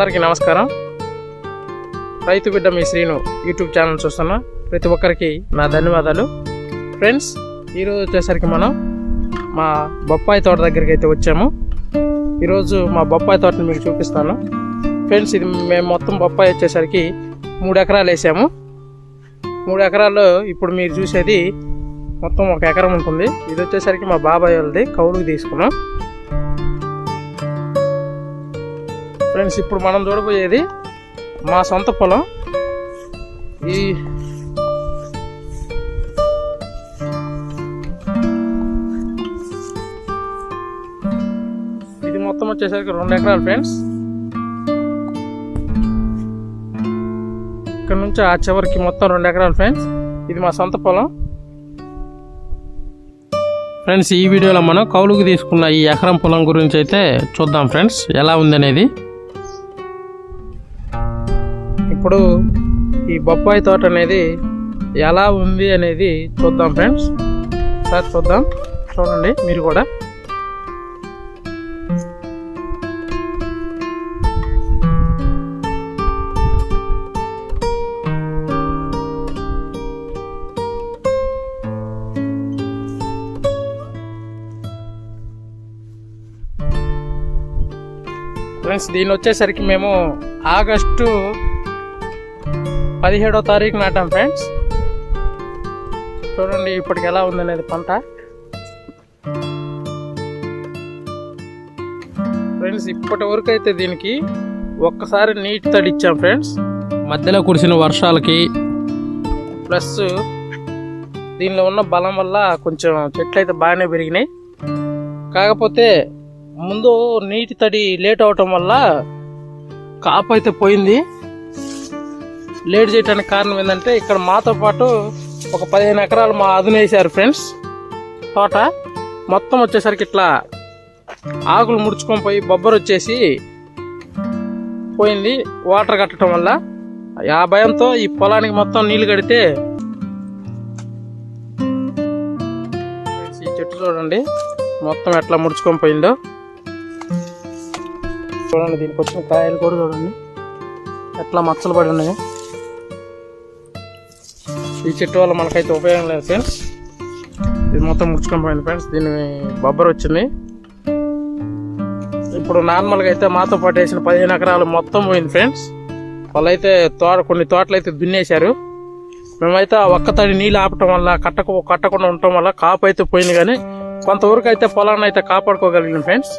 అందరికీ నమస్కారం. రైతు బిడ్డ మీ శ్రీను యూట్యూబ్ ఛానల్ చూస్తున్న. ప్రతి ఒక్కరికి నా ధన్యవాదాలు. ఫ్రెండ్స్ ఈరోజు వచ్చేసరికి మనం మా బొప్పాయి తోట దగ్గరికి అయితే వచ్చాము. ఈరోజు మా బొప్పాయి తోటని మీకు చూపిస్తాను. ఫ్రెండ్స్ ఇది మేము మొత్తం బొప్పాయి వచ్చేసరికి మూడు ఎకరాలు వేసాము. మూడు ఎకరాల్లో ఇప్పుడు మీరు చూసేది మొత్తం ఒక ఎకరం ఉంటుంది. ఇది వచ్చేసరికి మా బాబాయ్ వాళ్ళది కౌలుకి తీసుకున్నాం. ఫ్రెండ్స్ ఇప్పుడు మనం చూడబోయేది మా సొంత పొలం. ఈ ఇది మొత్తం వచ్చేసరికి రెండు ఎకరాలు ఫ్రెండ్స్. ఇక్కడ నుంచి ఆ చివరికి మొత్తం రెండు ఎకరాలు ఫ్రెండ్స్. ఇది మా సొంత పొలం. ఫ్రెండ్స్ ఈ వీడియోలో మనం కౌలుకు తీసుకున్న ఈ ఎకరం పొలం గురించి అయితే చూద్దాం ఫ్రెండ్స్. ఎలా ఉందనేది. ఇప్పుడు ఈ బొప్పాయి తోట అనేది ఎలా ఉంది అనేది చూద్దాం ఫ్రెండ్స్. సార్ చూద్దాం. చూడండి మీరు కూడా. ఫ్రెండ్స్ దీని వచ్చేసరికి మేము ఆగస్టు పదిహేడో తారీఖు నాటాం ఫ్రెండ్స్. చూడండి ఇప్పటికి ఎలా ఉందనేది పంట. ఫ్రెండ్స్ ఇప్పటి వరకు అయితే దీనికి ఒక్కసారి నీటి తడి ఇచ్చాం ఫ్రెండ్స్. మధ్యలో కురిసిన వర్షాలకి ప్లస్ దీనిలో ఉన్న బలం వల్ల కొంచెం చెట్లు అయితే బాగానే పెరిగినాయి. కాకపోతే ముందు నీటి తడి లేట్ అవటం వల్ల కాపు అయితే పోయింది. లేట్ చేయడానికి కారణం ఏంటంటే ఇక్కడ మాతో పాటు ఒక పదిహేను ఎకరాలు మా అదునేసారు ఫ్రెండ్స్. తోట మొత్తం వచ్చేసరికి ఇట్లా ఆకులు ముడుచుకొని పోయి బొబ్బరు వచ్చేసి పోయింది. వాటర్ కట్టడం వల్ల ఆ భయంతో ఈ పొలానికి మొత్తం నీళ్ళు కడితే ఈ చెట్టు చూడండి మొత్తం ఎట్లా ముడుచుకొని పోయిందో. చూడండి దీనికి వచ్చిన కాయలు కూడా చూడండి. ఎట్లా మచ్చలు పడి ఉన్నాయి. ఈ చెట్టు వల్ల మనకైతే ఉపయోగం లేదు ఫ్రెండ్స్ ఇది మొత్తం ముడుచుకొని పోయింది ఫ్రెండ్స్ దీని బొబ్బర్ వచ్చింది. ఇప్పుడు నార్మల్గా అయితే మాతో పాటు వేసిన పదిహేను ఎకరాలు మొత్తం పోయింది ఫ్రెండ్స్ వాళ్ళైతే తోట కొన్ని తోటలు అయితే దున్నేశారు. మేమైతే ఒక్క తడి నీళ్ళు ఆపటం వల్ల కట్టకు కట్టకుండా ఉండటం వల్ల కాపు అయితే పోయింది కానీ కొంతవరకు అయితే పొలాన్ని అయితే కాపాడుకోగలిగిన ఫ్రెండ్స్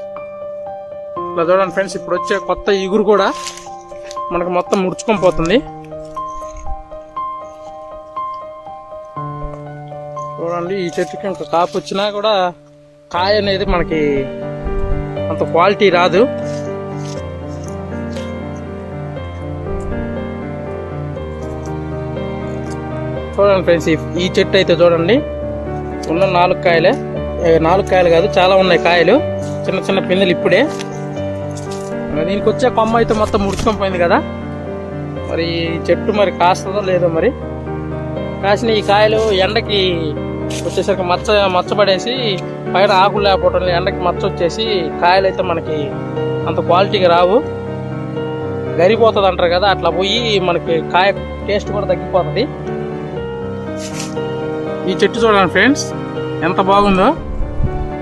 ఇలా చూడండి ఫ్రెండ్స్ ఇప్పుడు వచ్చే కొత్త ఇగురు కూడా మనకు మొత్తం ముడుచుకొని పోతుంది. చూడండి ఈ చెట్టుకి ఇంత కాపు వచ్చినా కూడా కాయ అనేది మనకి అంత క్వాలిటీ రాదు. చూడండి ఫ్రెండ్స్ ఈ- చెట్టు అయితే చూడండి. ఉన్న నాలుగు కాయలే. నాలుగు కాయలు కాదు చాలా ఉన్నాయి కాయలు. చిన్న చిన్న పిందెలు ఇప్పుడే. దీనికి వచ్చే కొమ్మ అయితే మొత్తం ముడుచుకొని పోయింది కదా. మరి ఈ చెట్టు మరి కాస్తుందో లేదో మరి. కాసిన ఈ కాయలు ఎండకి వచ్చేసరికి మచ్చ మచ్చబడేసి పైన ఆకులు లేకపోవడం ఎండకి మచ్చ వచ్చేసి కాయలు అయితే మనకి అంత క్వాలిటీగా రావు. గరిపోతుంది అంటారు కదా అట్లా పోయి మనకి కాయ టేస్ట్ కూడా తగ్గిపోతుంది. ఈ చెట్టు చూడండి ఫ్రెండ్స్ ఎంత బాగుందో.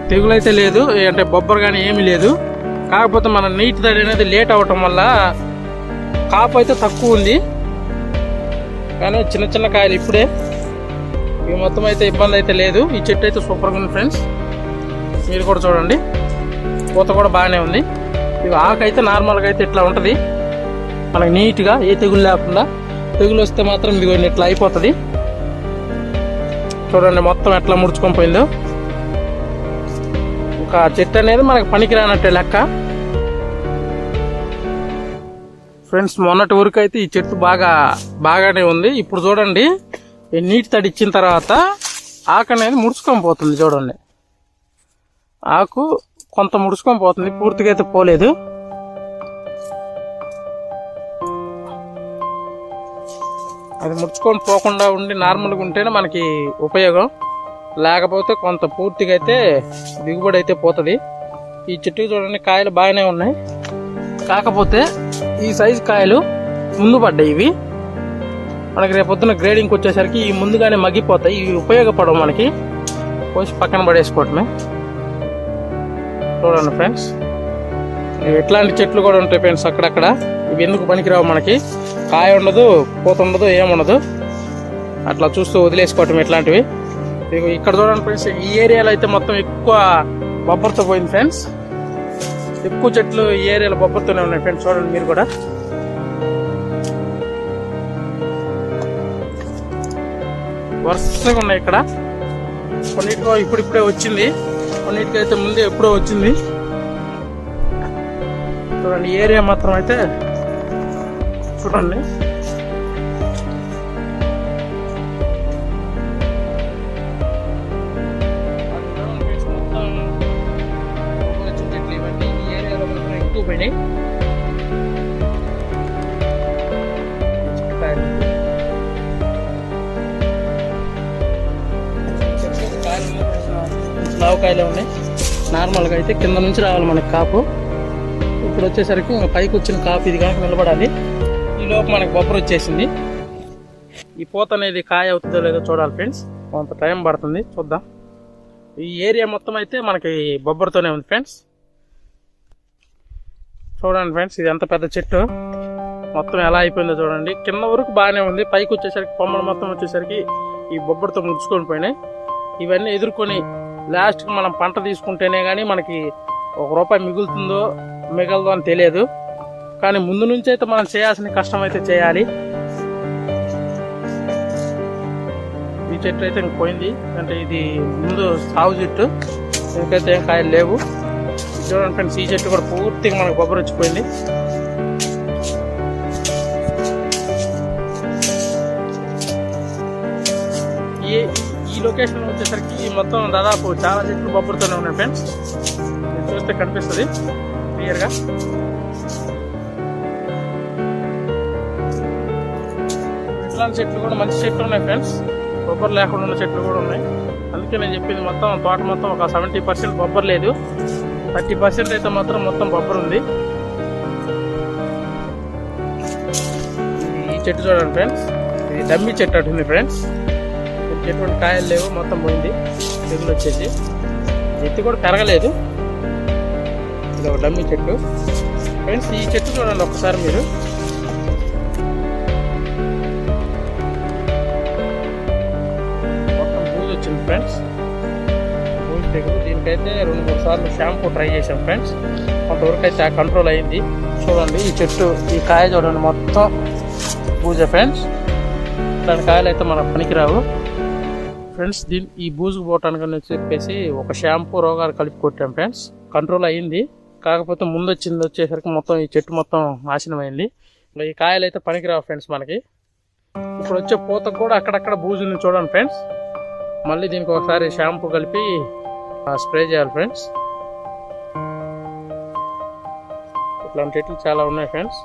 తెగులు అయితే లేదు అంటే బొబ్బరు కానీ ఏమీ లేదు. కాకపోతే మన నీటి తడి అనేది లేట్ అవ్వటం వల్ల కాపు అయితే తక్కువ ఉంది. కానీ చిన్న చిన్న కాయలు ఇప్పుడే. ఇవి మొత్తం అయితే ఇబ్బంది అయితే లేదు. ఈ చెట్టు అయితే సూపర్గా ఉంది ఫ్రెండ్స్. మీరు కూడా చూడండి. పూత కూడా బాగానే ఉంది. ఇవి ఆకు అయితే నార్మల్గా అయితే ఇట్లా ఉంటుంది. మనకి నీట్గా ఏ తెగులు లేకుండా తెగులు వస్తే మాత్రం ఇది ఇట్లా అయిపోతుంది. చూడండి మొత్తం ఎట్లా ముడుచుకొని పోయిందో. ఒక చెట్టు అనేది మనకు పనికిరానట్టే లెక్క. ఫ్రెండ్స్ మొన్నటి వరకు అయితే ఈ చెట్టు బాగా బాగానే ఉంది. ఇప్పుడు చూడండి. ఈ నీటి తడి ఇచ్చిన తర్వాత ఆకు అనేది ముడుచుకొని పోతుంది చూడండి. ఆకు కొంత ముడుచుకొని పోతుంది పూర్తిగా అయితే పోలేదు. అది ముడుచుకొని పోకుండా ఉండి నార్మల్గా ఉంటేనే మనకి ఉపయోగం. లేకపోతే కొంత పూర్తిగా అయితే దిగుబడి అయితే పోతుంది. ఈ చెట్టు చూడండి కాయలు బాగానే ఉన్నాయి. కాకపోతే ఈ సైజు కాయలు ముందు పడ్డాయి ఇవి. మనకి రేపొద్దున గ్రేడింగ్కి వచ్చేసరికి ఇవి ముందుగానే మగ్గిపోతాయి. ఇవి ఉపయోగపడవు మనకి. కోసి పక్కన పడేసుకోవటమే. చూడండి ఫ్రెండ్స్ ఇట్లాంటి చెట్లు కూడా ఉంటాయి ఫ్రెండ్స్ అక్కడక్కడ. ఇవి ఎందుకు పనికిరావు మనకి? కాయ ఉండదు పూత ఉండదు ఏముండదు అట్లా చూస్తూ వదిలేసుకోవటం ఇట్లాంటివి. మీకు ఇక్కడ చూడండి ఫ్రెండ్స్ ఈ ఏరియాలో అయితే మొత్తం ఎక్కువ బొబ్బర్తో పోయింది ఫ్రెండ్స్ ఎక్కువ చెట్లు ఈ ఏరియాలో బొబ్బర్తోనే ఉన్నాయి ఫ్రెండ్స్ చూడండి మీరు కూడా. వరుసగా ఉన్నాయి ఇక్కడ. కొన్నిటికో ఇప్పుడిప్పుడే వచ్చింది. కొన్నిటికైతే ముందే ఎప్పుడో వచ్చింది. చూడండి ఏరియా మాత్రం అయితే చూడండి. ఇవన్నీ ఏరియాలో మాత్రం ఎక్కువ పోయినాయి. కాయలే ఉన్నాయి. నార్మల్గా అయితే కింద నుంచి రావాలి మనకి కాపు. ఇప్పుడు వచ్చేసరికి పైకి వచ్చిన కాపు ఇది కనుక నిలబడాలి. ఈ లోపు మనకి బొబ్బరు వచ్చేసింది. ఈ పూత అనేది కాయ అవుతుందో లేదో చూడాలి ఫ్రెండ్స్. కొంత టైం పడుతుంది చూద్దాం. ఈ ఏరియా మొత్తం అయితే మనకి బొబ్బరితోనే ఉంది ఫ్రెండ్స్. చూడండి ఫ్రెండ్స్ ఇది ఎంత పెద్ద చెట్టు. మొత్తం ఎలా అయిపోయిందో చూడండి. కింద వరకు బాగానే ఉంది. పైకి వచ్చేసరికి కొమ్మలు మొత్తం వచ్చేసరికి ఈ బొబ్బరితో ముడుచుకొని పోయినాయి. ఇవన్నీ ఎదుర్కొని లాస్ట్కి మనం పంట తీసుకుంటేనే కానీ మనకి ఒక రూపాయి మిగులుతుందో మిగలదో అని తెలియదు. కానీ ముందు నుంచి అయితే మనం చేయాల్సిన కష్టం అయితే చేయాలి. ఈ చెట్టు అయితే ఇంక పోయింది. అంటే ఇది ముందు సాగు చెట్టు. ఇంకైతే ఏం కాయలు లేవు. చూడండి ఫ్రెండ్స్ ఈ చెట్టు కూడా పూర్తిగా మనకు కొబ్బరి వచ్చిపోయింది ఈ లొకేషన్ వచ్చేసరికి మొత్తం దాదాపు చాలా చెట్లు బొబ్బరితోనే ఉన్నాయి ఫ్రెండ్స్ ఇది చూస్తే కనిపిస్తుంది క్లియర్గా ఇట్లాంటి చెట్లు కూడా మంచి చెట్లు ఉన్నాయి ఫ్రెండ్స్ బొబ్బరు లేకుండా ఉన్న చెట్లు కూడా ఉన్నాయి. అందుకే నేను చెప్పింది మొత్తం తోట మొత్తం ఒక సెవెంటీ పర్సెంట్ బొబ్బర్ లేదు. థర్టీ పర్సెంట్ అయితే మాత్రం మొత్తం బొబ్బర్ ఉంది. ఈ చెట్టు చూడండి ఫ్రెండ్స్ ఇది డమ్మి చెట్టు అటుంది ఫ్రెండ్స్ ఎటువంటి కాయలు లేవు మొత్తం పోయింది. తెగులు వచ్చేసి. ఎత్తి కూడా పెరగలేదు. ఇది ఒక డమ్మి చెట్టు. ఫ్రెండ్స్ ఈ చెట్టు చూడండి ఒకసారి మీరు. మొత్తం పూజ వచ్చింది ఫ్రెండ్స్. పూజ తెగులు. దీనికైతే రెండు మూడు సార్లు షాంపూ ట్రై చేశాం ఫ్రెండ్స్. కొంతవరకు అయితే కంట్రోల్ అయింది. చూడండి ఈ చెట్టు ఈ కాయ చూడండి మొత్తం పూజ ఫ్రెండ్స్. దాని కాయలు అయితే మనకు పనికిరావు. ఫ్రెండ్స్ దీని ఈ బూజు పోవటానికి అని చెప్పేసి ఒక షాంపూ రోగాలు కలిపి కొట్టాం ఫ్రెండ్స్. కంట్రోల్ అయ్యింది. కాకపోతే ముందు వచ్చింది వచ్చేసరికి మొత్తం ఈ చెట్టు మొత్తం నాశనం అయింది. ఈ కాయలు అయితే పనికిరావు ఫ్రెండ్స్ మనకి. ఇప్పుడు వచ్చే పూతకు కూడా అక్కడక్కడ బూజు చూడండి ఫ్రెండ్స్. మళ్ళీ దీనికి ఒకసారి షాంపూ కలిపి స్ప్రే చేయాలి ఫ్రెండ్స్. ఇట్లాంటి చెట్లు చాలా ఉన్నాయి ఫ్రెండ్స్.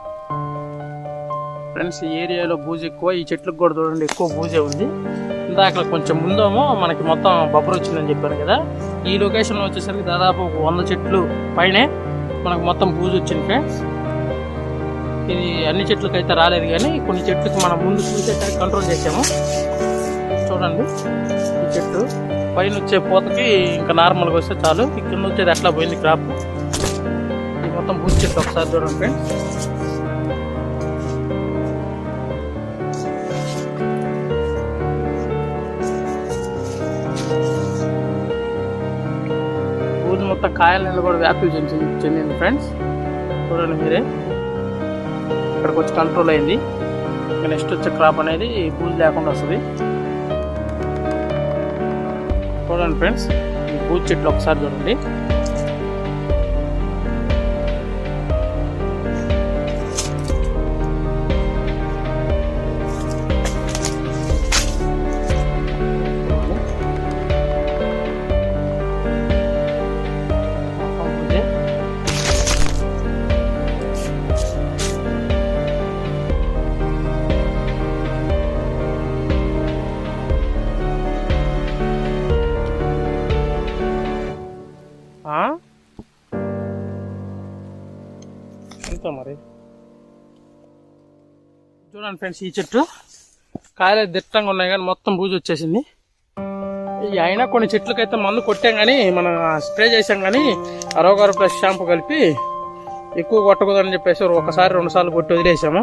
ఫ్రెండ్స్ ఈ ఏరియాలో బూజు ఎక్కువ ఈ చెట్లకు కూడా చూడండి ఎక్కువ బూజే ఉంది. ఇందాక కొంచెం ముందేమో మనకి మొత్తం బొబ్బరు వచ్చిందని చెప్పాను కదా. ఈ లొకేషన్లో వచ్చేసరికి దాదాపు ఒక వంద చెట్లు పైనే మనకు మొత్తం బూజు వచ్చింది ఫ్రెండ్స్ ఇది అన్ని చెట్లకు అయితే రాలేదు కానీ కొన్ని చెట్లకు మనం ముందు చూసేసరికి కంట్రోల్ చేసాము. చూడండి ఈ చెట్టు పైన వచ్చే పూతకి ఇంకా నార్మల్గా వస్తే చాలు. ఈ కింద వచ్చేది అట్లా పోయింది క్రాప్ ఇది మొత్తం బూజు చెట్టు ఒకసారి చూడండి ఫ్రెండ్స్ కాయల కూడా వ్యాప్తి చెంది చెందింది ఫ్రెండ్స్ చూడండి మీరే. ఇక్కడికి వచ్చి కంట్రోల్ అయింది. ఇంకా నెక్స్ట్ వచ్చే క్రాప్ అనేది పూజ లేకుండా వస్తుంది. చూడండి ఫ్రెండ్స్ ఈ పూజ చెట్లు ఒకసారి చూడండి. చూడండి ఫ్రెండ్స్ ఈ చెట్టు. కాయలు దిట్టంగా ఉన్నాయి కానీ మొత్తం బూజు వచ్చేసింది. అయినా కొన్ని చెట్లకైతే మందు కొట్టాం కానీ మనం స్ప్రే చేసాం కానీ అరవగారు ప్లస్ షాంపూ కలిపి ఎక్కువ కొట్టకూడదని చెప్పేసి ఒకసారి రెండుసార్లు కొట్టి వదిలేసాము.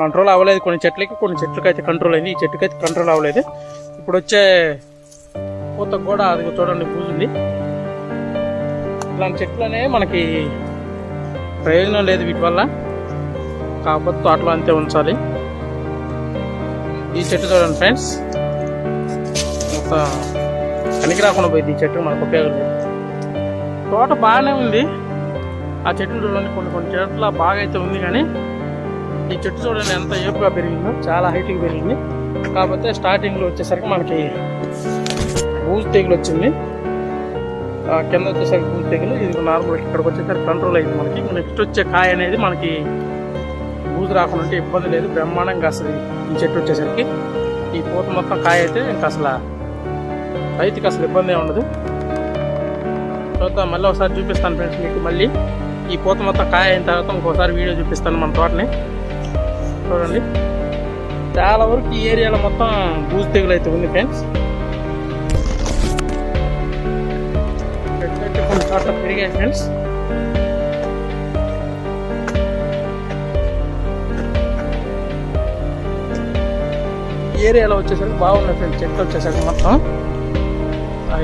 కంట్రోల్ అవ్వలేదు. కొన్ని చెట్లకి కొన్ని చెట్లకైతే కంట్రోల్ అయింది. ఈ చెట్టుకి అయితే కంట్రోల్ అవ్వలేదు. ఇప్పుడు వచ్చే పూత కూడా అది చూడండి పూజుంది ఇలాంటి చెట్లనే మనకి ప్రయోజనం లేదు వీటి వల్ల. కాకపోతే తోటలో అంతే ఉంచాలి. ఈ చెట్టు చూడండి ఫ్రెండ్స్. మొత్తం పనికి రాకుండా పోయింది ఈ చెట్టు మనకు ఉపయోగం లేదు. తోట బాగానే ఉంది. ఆ చెట్టు చూడండి కొన్ని కొన్ని చెట్ల బాగా అయితే ఉంది కానీ ఈ చెట్టు చూడండి ఎంత ఏపుగా పెరిగిందో చాలా హైట్కి పెరిగింది. కాకపోతే స్టార్టింగ్లో వచ్చేసరికి మనకి బూజు తెగులు వచ్చింది. కింద వచ్చేసరికి బూజు తెగులు ఇది నార్మల్ ఇక్కడికి వచ్చేసరికి కంట్రోల్ అయింది మనకి. నెక్స్ట్ వచ్చే కాయ అనేది మనకి బూజు రాకుండా ఉంటే ఇబ్బంది లేదు బ్రహ్మాండంగా అసలు ఈ చెట్టు వచ్చేసరికి. ఈ పూత మొత్తం కాయ అయితే ఇంకా అసలు రైతుకి అసలు ఇబ్బంది ఉండదు. చూద్దాం మళ్ళీ ఒకసారి చూపిస్తాను ఫ్రెండ్స్ మీకు మళ్ళీ. ఈ పూత మొత్తం కాయ అయిన తర్వాత ఇంకోసారి వీడియో చూపిస్తాను మన తోటని. చూడండి. చాలా వరకు ఈ ఏరియాలో మొత్తం బూజు తెగులు అయితే ఉంది ఫ్రెండ్స్. చెట్లు కొన్ని చోట్ల పెరిగాయి ఫ్రెండ్స్. ఏరియాలో వచ్చేసరికి బాగున్నాయి ఫ్రెండ్స్. చెట్లు వచ్చేసరికి మొత్తం.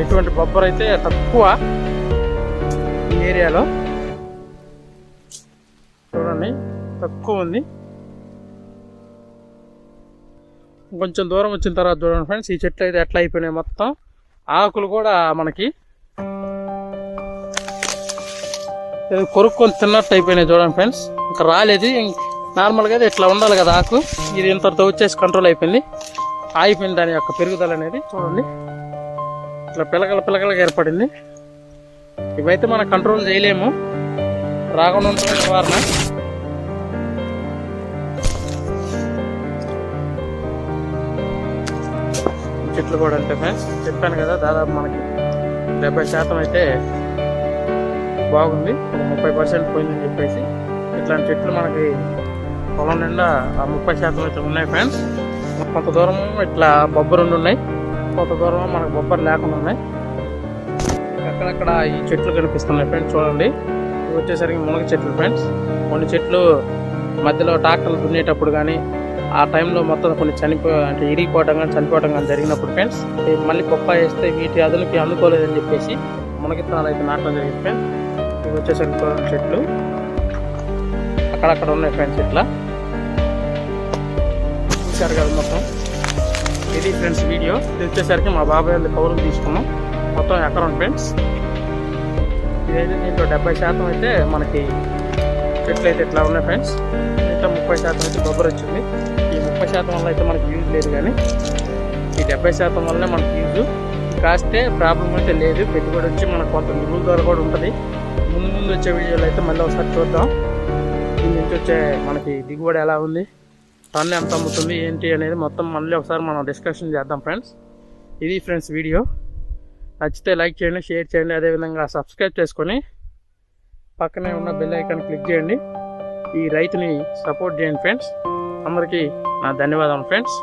ఎటువంటి బొబ్బర్ అయితే తక్కువ ఈ ఏరియాలో. చూడండి తక్కువ ఉంది. కొంచెం దూరం వచ్చిన తర్వాత చూడండి ఫ్రెండ్స్ ఈ చెట్లు అయితే ఎట్లా అయిపోయినాయి మొత్తం. ఆకులు కూడా మనకి కొరుక్కొని తిన్నట్టు అయిపోయినాయి చూడండి ఫ్రెండ్స్. ఇంకా రాలేదు. నార్మల్గా అయితే ఇట్లా ఉండాలి కదా ఆకు. ఇది ఇంతటితో వచ్చేసి కంట్రోల్ అయిపోయింది. ఆగిపోయిన దాని యొక్క పెరుగుదల అనేది చూడండి. ఇట్లా పిలకల పిలకలుగా ఏర్పడింది. ఇవైతే మనం కంట్రోల్ చేయలేము. రాకుండా ఉంటుంది నివారణ. చెట్లు కూడా అంటే ఫ్రెండ్స్. చెప్పాను కదా దాదాపు మనకి డెబ్బై శాతం అయితే బాగుంది. ముప్పై పర్సెంట్ పోయిందని చెప్పేసి ఇట్లాంటి చెట్లు మనకి పొలం నిండా ఆ ముప్పై శాతం అయితే ఉన్నాయి ఫ్రెండ్స్. కొంత దూరం ఇట్లా బొబ్బరు ఉన్నాయి. కొంత దూరం మనకు బొబ్బరు లేకుండా ఉన్నాయి. అక్కడక్కడ ఈ చెట్లు కనిపిస్తున్నాయి ఫ్రెండ్స్ చూడండి. ఇవి వచ్చేసరికి మునగ చెట్లు ఫ్రెండ్స్. కొన్ని చెట్లు మధ్యలో ట్రాక్టర్లు దున్నేటప్పుడు కానీ ఆ టైంలో మొత్తం కొన్ని చనిపో అంటే ఇరిగిపోవడం కానీ చనిపోవటం కానీ జరిగినప్పుడు ఫ్రెండ్స్ మళ్ళీ పప్ప వేస్తే వీటి అదులకి అందుకోలేదని చెప్పేసి మునగిత్తనాలు అయితే నాటడం జరిగింది ఫ్రెండ్స్. ఇవి వచ్చేసరికి చెట్లు. అక్కడక్కడ ఉన్నాయి ఫ్రెండ్స్ ఇట్లా. చూశారు కదా మొత్తం. ఇది ఫ్రెండ్స్ వీడియో. ఇది వచ్చేసరికి మా బాబాయ్ వాళ్ళు కౌరులు తీసుకున్నాం. మొత్తం ఎకరం ఫ్రెండ్స్. ఇదైతే దీంట్లో డెబ్బై శాతం అయితే మనకి చెట్లు అయితే ఇట్లా ఉన్నాయి ఫ్రెండ్స్. ఇట్లా ముప్పై శాతం అయితే కొబ్బరి వచ్చింది. ఈ ముప్పై శాతం వల్ల అయితే మనకి యూజ్ లేదు కానీ ఈ డెబ్బై శాతం వల్లనే మనకి యూజ్. కాస్తే ప్రాబ్లం అయితే లేదు. పెట్టుబడి వచ్చి మనకు కొంత మిగులు ద్వారా కూడా ఉంటుంది. ముందు ముందు వచ్చే వీడియోలు అయితే మళ్ళీ ఒకసారి చూద్దాం. దీని నుంచి వచ్చే మనకి దిగుబడి ఎలా ఉంది? టన్ ఎంత అమ్ముతుంది ఏంటి అనేది మొత్తం మళ్ళీ ఒకసారి మనం డిస్కషన్ చేద్దాం ఫ్రెండ్స్ ఇది ఫ్రెండ్స్ వీడియో నచ్చితే లైక్ చేయండి షేర్ చేయండి అదేవిధంగా సబ్స్క్రైబ్ చేసుకొని పక్కనే ఉన్న బెల్ ఐకాన్ క్లిక్ చేయండి. ఈ రైతుని సపోర్ట్ చేయండి ఫ్రెండ్స్ అందరికీ నా ధన్యవాదాలు ఫ్రెండ్స్